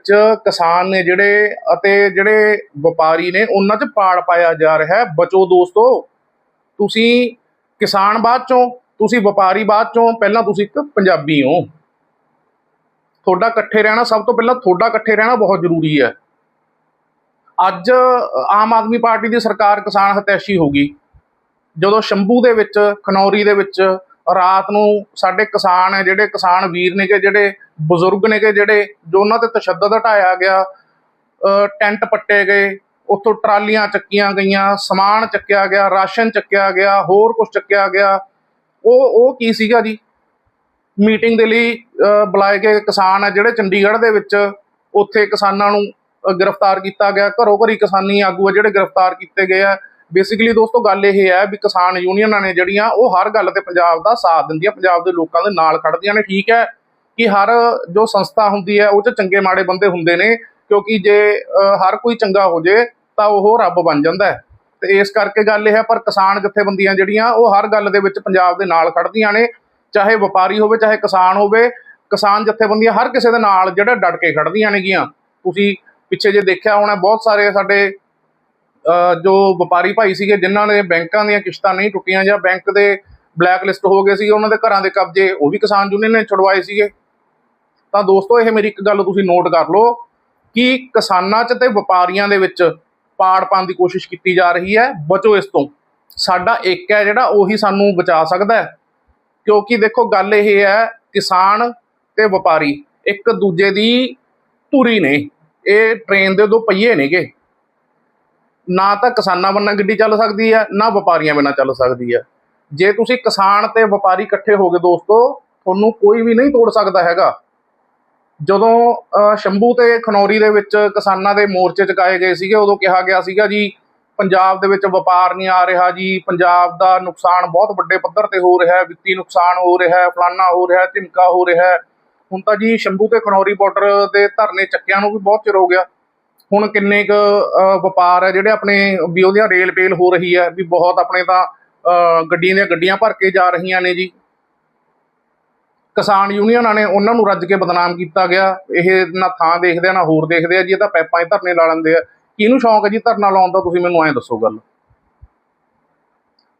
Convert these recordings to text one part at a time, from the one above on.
ਵਿੱਚ ਕਿਸਾਨ ਨੇ ਜਿਹੜੇ ਅਤੇ ਜਿਹੜੇ ਵਪਾਰੀ ਨੇ, ਉਹਨਾਂ 'ਚ ਪਾੜ ਪਾਇਆ ਜਾ ਰਿਹਾ ਹੈ। ਬਚੋ ਦੋਸਤੋ, ਤੁਸੀਂ ਕਿਸਾਨ ਬਾਅਦ ਚੋਂ, ਤੁਸੀਂ ਵਪਾਰੀ ਬਾਅਦ ਚੋਂ, ਪਹਿਲਾਂ ਤੁਸੀਂ ਇੱਕ ਪੰਜਾਬੀ ਹੋ। ਤੁਹਾਡਾ ਇਕੱਠੇ ਰਹਿਣਾ ਸਭ ਤੋਂ ਪਹਿਲਾਂ ਤੁਹਾਡਾ ਇਕੱਠੇ ਰਹਿਣਾ ਬਹੁਤ ਜ਼ਰੂਰੀ ਹੈ। ਅੱਜ ਆਮ ਆਦਮੀ ਪਾਰਟੀ ਦੀ ਸਰਕਾਰ ਕਿਸਾਨ ਹਤੈਸ਼ੀ ਹੋ ਗਈ। ਜਦੋਂ ਸ਼ੰਭੂ ਦੇ ਵਿੱਚ, ਖਨੌਰੀ ਦੇ ਵਿੱਚ ਰਾਤ ਨੂੰ ਸਾਡੇ ਕਿਸਾਨ ਹੈ, ਜਿਹੜੇ ਕਿਸਾਨ ਵੀਰ ਨੇ ਕਿ ਜਿਹੜੇ ਬਜ਼ੁਰਗ ਨੇਗੇ ਜਿਹੜੇ, ਜੋ ਉਹਨਾਂ ਤੇ ਤਸ਼ੱਦਦ ਹਟਾਇਆ ਗਿਆ ਟੈਂਟ ਪੱਟੇ ਗਏ, ਉੱਥੋਂ ਟਰਾਲੀਆਂ ਚੱਕੀਆਂ ਗਈਆਂ, ਸਮਾਨ ਚੱਕਿਆ ਗਿਆ, ਰਾਸ਼ਨ ਚੱਕਿਆ ਗਿਆ, ਹੋਰ ਕੁਝ ਚੱਕਿਆ ਗਿਆ। ਉਹ ਉਹ ਕੀ ਸੀਗਾ ਜੀ? ਮੀਟਿੰਗ ਦੇ ਲਈ ਬੁਲਾਏ ਗਏ ਕਿਸਾਨ ਆ ਜਿਹੜੇ ਚੰਡੀਗੜ੍ਹ ਦੇ ਵਿੱਚ, ਉੱਥੇ ਕਿਸਾਨਾਂ ਨੂੰ ਗ੍ਰਿਫਤਾਰ ਕੀਤਾ ਗਿਆ। ਘਰੋ ਘਰੀ ਕਿਸਾਨੀ ਆਗੂ ਆ ਜਿਹੜੇ ਗ੍ਰਿਫਤਾਰ ਕੀਤੇ ਗਏ ਆ। ਬੇਸਿਕਲੀ ਦੋਸਤੋ, ਗੱਲ ਇਹ ਹੈ ਵੀ ਕਿਸਾਨ ਯੂਨੀਅਨਾਂ ਨੇ ਜਿਹੜੀਆਂ, ਉਹ ਹਰ ਗੱਲ ਤੇ ਪੰਜਾਬ ਦਾ ਸਾਥ ਦਿੰਦੀਆਂ, ਪੰਜਾਬ ਦੇ ਲੋਕਾਂ ਦੇ ਨਾਲ ਖੜਦੀਆਂ ਨੇ। ਠੀਕ ਹੈ ਕਿ ਹਰ ਜੋ ਸੰਸਥਾ ਹੁੰਦੀ ਹੈ, ਉਹ 'ਚ ਚੰਗੇ ਮਾੜੇ ਬੰਦੇ ਹੁੰਦੇ ਨੇ, ਕਿਉਂਕਿ ਜੇ ਹਰ ਕੋਈ ਚੰਗਾ ਹੋ ਜੇ, ਤਾਂ ਉਹ ਰੱਬ ਬਣ ਜਾਂਦਾ ਹੈ। ਤੇ ਇਸ ਕਰਕੇ ਗੱਲ ਇਹ ਹੈ, ਪਰ ਕਿਸਾਨ ਜਥੇਬੰਦੀਆਂ ਜਿਹੜੀਆਂ, ਉਹ ਹਰ ਗੱਲ ਦੇ ਵਿੱਚ ਪੰਜਾਬ ਦੇ ਨਾਲ ਖੜਦੀਆਂ ਨੇ। ਚਾਹੇ ਵਪਾਰੀ ਹੋਵੇ, ਚਾਹੇ ਕਿਸਾਨ ਹੋਵੇ, ਕਿਸਾਨ ਜਥੇਬੰਦੀਆਂ ਹਰ ਕਿਸੇ ਦੇ ਨਾਲ ਜਿਹੜਾ ਡਟ ਕੇ ਖੜਦੀਆਂ ਨੇਗੀਆਂ। ਤੁਸੀਂ ਪਿੱਛੇ ਜੇ ਦੇਖਿਆ ਹੋਣਾ, ਬਹੁਤ ਸਾਰੇ ਸਾਡੇ ਜੋ ਵਪਾਰੀ ਭਾਈ ਸੀਗੇ, ਜਿਨ੍ਹਾਂ ਨੇ ਬੈਂਕਾਂ ਦੀਆਂ ਕਿਸ਼ਤਾਂ ਨਹੀਂ ਟੁੱਟੀਆਂ ਜਾਂ ਬੈਂਕ ਦੇ ਬਲੈਕ ਲਿਸਟ ਹੋ ਗਏ ਸੀ, ਉਹਨਾਂ ਦੇ ਘਰਾਂ ਦੇ ਕਬਜ਼ੇ, ਉਹ ਵੀ ਕਿਸਾਨ ਯੂਨੀਅਨ ਨੇ ਛੁਡਵਾਏ ਸੀਗੇ। ਤਾਂ ਦੋਸਤੋ, ਇਹ ਮੇਰੀ ਇੱਕ ਗੱਲ ਤੁਸੀਂ ਨੋਟ ਕਰ ਲਓ ਕਿ ਕਿਸਾਨਾਂ 'ਚ ਤੇ ਵਪਾਰੀਆਂ ਦੇ ਵਿੱਚ ਪਾੜ ਪਾਉਣ ਦੀ ਕੋਸ਼ਿਸ਼ ਕੀਤੀ ਜਾ ਰਹੀ ਹੈ। ਬਚੋ ਇਸ ਤੋਂ। ਸਾਡਾ ਇੱਕ ਹੈ ਜਿਹੜਾ ਉਹੀ ਸਾਨੂੰ ਬਚਾ ਸਕਦਾ ਹੈ। ਕਿਉਂਕਿ ਦੇਖੋ, ਗੱਲ ਇਹ ਹੈ, ਕਿਸਾਨ ਤੇ ਵਪਾਰੀ ਇੱਕ ਦੂਜੇ ਦੀ ਧੁਰੀ ਨੇ। ਇਹ ਟ੍ਰੇਨ ਦੇ ਦੋ ਪਹੀਏ ਨੇਗੇ। ਨਾ ਤਾਂ ਕਿਸਾਨਾਂ ਬਿਨਾਂ ਗੱਡੀ ਚੱਲ ਸਕਦੀ ਹੈ, ਨਾ ਵਪਾਰੀਆਂ ਬਿਨਾਂ ਚੱਲ ਸਕਦੀ ਹੈ। ਜੇ ਤੁਸੀਂ ਕਿਸਾਨ ਤੇ ਵਪਾਰੀ ਇਕੱਠੇ ਹੋ ਗਏ ਦੋਸਤੋ, ਤੁਹਾਨੂੰ ਕੋਈ ਵੀ ਨਹੀਂ ਤੋੜ ਸਕਦਾ ਹੈਗਾ। ਜਦੋਂ ਸ਼ੰਭੂ ਤੇ ਖਨੌਰੀ ਦੇ ਵਿੱਚ ਕਿਸਾਨਾਂ ਦੇ ਮੋਰਚੇ ਚੁਕਾਏ ਗਏ ਸੀਗੇ, ਉਦੋਂ ਕਿਹਾ ਗਿਆ ਸੀਗਾ ਜੀ, ਪੰਜਾਬ ਦੇ ਵਿੱਚ ਵਪਾਰ ਨਹੀਂ ਆ ਰਿਹਾ ਜੀ, ਪੰਜਾਬ ਦਾ ਨੁਕਸਾਨ ਬਹੁਤ ਵੱਡੇ ਪੱਧਰ ਤੇ ਹੋ ਰਿਹਾ ਹੈ, ਵਿੱਤੀ ਨੁਕਸਾਨ ਹੋ ਰਿਹਾ ਹੈ, ਫਲਾਨਾ ਹੋ ਰਿਹਾ ਹੈ, ਝਿਮਕਾ ਹੋ ਰਿਹਾ ਹੈ। ਹੁਣ ਤਾਂ ਜੀ ਸ਼ੰਭੂ ਤੇ ਖਨੌਰੀ ਬਾਰਡਰ ਦੇ ਧਰਨੇ ਚੱਕਿਆਂ ਨੂੰ ਵੀ ਬਹੁਤ ਚਿਰ ਹੋ ਗਿਆ। ਹੁਣ ਕਿੰਨੇ ਕੁ ਵਪਾਰ ਹੈ ਜਿਹੜੇ ਆਪਣੇ ਵੀ ਉਹਦੀਆਂ ਰੇਲ ਪੇਲ ਹੋ ਰਹੀ ਹੈ, ਵੀ ਬਹੁਤ ਆਪਣੇ ਤਾਂ ਗੱਡੀਆਂ ਦੀਆਂ ਗੱਡੀਆਂ ਭਰ ਕੇ ਜਾ ਰਹੀਆਂ ਨੇ ਜੀ। ਕਿਸਾਨ ਯੂਨੀਅਨਾਂ ਨੇ ਉਹਨਾਂ ਨੂੰ ਰੱਜ ਕੇ ਬਦਨਾਮ ਕੀਤਾ ਗਿਆ। ਇਹ ਨਾ ਥਾਂ ਦੇਖਦੇ ਆ, ਨਾ ਹੋਰ ਦੇਖਦੇ ਆ ਜੀ, ਇਹ ਤਾਂ ਪੈਪਾਂ 'ਚ ਧਰਨੇ ਲਾ ਲੈਂਦੇ ਆ। ਕਿਹਨੂੰ ਸ਼ੌਂਕ ਹੈ ਜੀ ਧਰਨਾ ਲਾਉਣ ਦਾ? ਤੁਸੀਂ ਮੈਨੂੰ ਐਂ ਦੱਸੋ ਗੱਲ।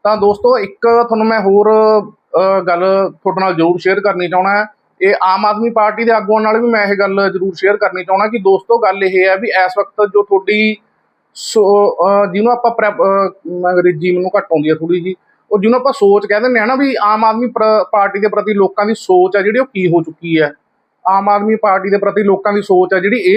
ਤਾਂ ਦੋਸਤੋ, ਇੱਕ ਤੁਹਾਨੂੰ ਮੈਂ ਹੋਰ ਗੱਲ ਤੁਹਾਡੇ ਨਾਲ ਜ਼ਰੂਰ ਸ਼ੇਅਰ ਕਰਨੀ ਚਾਹਣਾ ਹੈ। ਇਹ ਆਮ ਆਦਮੀ ਪਾਰਟੀ ਦੇ ਆਗੂਆਂ ਨਾਲ ਵੀ ਮੈਂ ਇਹ ਗੱਲ ਜ਼ਰੂਰ ਸ਼ੇਅਰ ਕਰਨੀ ਚਾਹਣਾ ਕਿ ਦੋਸਤੋ, ਗੱਲ ਇਹ ਹੈ ਵੀ ਇਸ ਵਕਤ ਜੋ ਤੁਹਾਡੀ ਸੋ ਜਿਹਨੂੰ ਆਪਾਂ ਪ੍ਰੈ- ਅੰਗਰੇਜ਼ੀ ਮੈਨੂੰ ਘੱਟ ਆਉਂਦੀ ਹੈ ਥੋੜੀ ਜੀ ਉਹ ਜਿਹਨੂੰ ਆਪਾਂ ਸੋਚ ਕਹਿ ਦਿੰਦੇ ਆ ਨਾ ਵੀ ਆਮ ਆਦਮੀ ਪਾਰਟੀ ਦੇ ਪ੍ਰਤੀ ਲੋਕਾਂ ਦੀ ਸੋਚ ਆ ਜਿਹੜੀ ਉਹ ਕੀ ਹੋ ਚੁੱਕੀ ਹੈ? ਆਮ ਆਦਮੀ ਪਾਰਟੀ ਦੇ ਪ੍ਰਤੀ ਲੋਕਾਂ ਦੀ ਸੋਚ ਆ ਜਿਹੜੀ ਇਹ